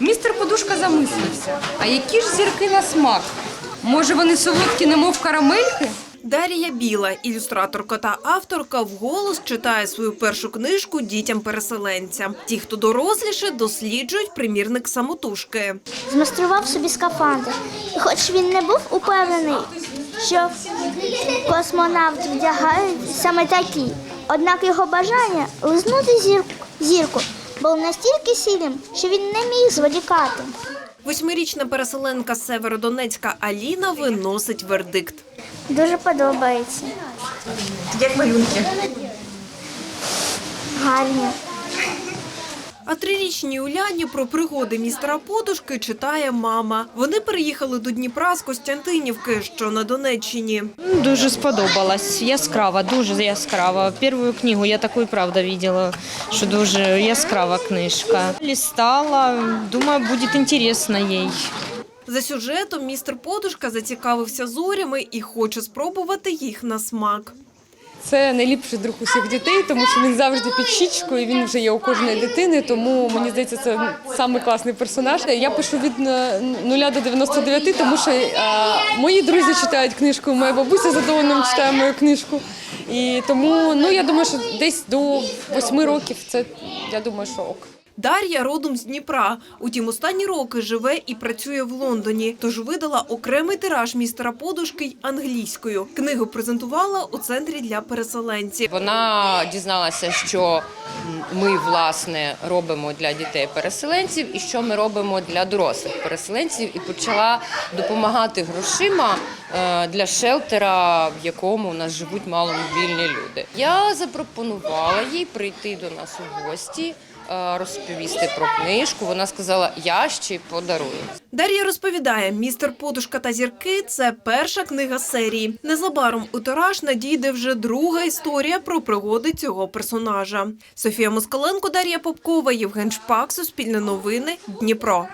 Містер Подушка замислився. А які ж зірки на смак? Може, вони солодкі, немов карамельки? Дарія Біла, ілюстраторка та авторка, вголос читає свою першу книжку дітям-переселенцям. Ті, хто доросліше, досліджують примірник самотужки. змайстрував собі скафандр. І хоч він не був упевнений, що космонавт вдягають саме такі, однак його бажання лизнути зірку, було настільки сильним, що він не міг зволікати. Восьмирічна переселенка з Северодонецька Аліна виносить вердикт. Дуже подобається. Як малюнки. Гарні. А трирічній Уляні про пригоди містера Подушки читає мама. Вони переїхали до Дніпра з Костянтинівки, що на Донеччині. Дуже сподобалась. Яскрава, дуже яскрава. Першу книгу я таку і правда бачила, що дуже яскрава книжка. Лістала, думаю, буде інтересно їй. За сюжетом містер Подушка зацікавився зорями і хоче спробувати їх на смак. Це найліпший друг усіх дітей, тому що він завжди під щічкою, він вже є у кожної дитини, тому мені здається, це самий класний персонаж. Я пишу від е, 0 до 99, тому що е, мої друзі читають книжку, моя бабуся задоволена читає мою книжку. І тому ну я думаю, що десь до 8 років це я думаю, що ок. Дар'я родом з Дніпра. Утім, останні роки живе і працює в Лондоні. Тож видала окремий тираж містера Подушки й англійською. Книгу презентувала у центрі для переселенців. Вона дізналася, що ми власне робимо для дітей-переселенців і що ми робимо для дорослих переселенців, і почала допомагати грошима е, для шелтера, в якому у нас живуть маломобільні люди. Я запропонувала їй прийти до нас у гості. Е, Розповісти про книжку. Вона сказала, я ще подарую. Дар'я розповідає, містер Подушка та зірки це перша книга серії. Незабаром у тираж надійде вже друга історія про пригоди цього персонажа. Софія Москаленко, Дар'я Попкова, Євген Шпак, Суспільне новини, Дніпро.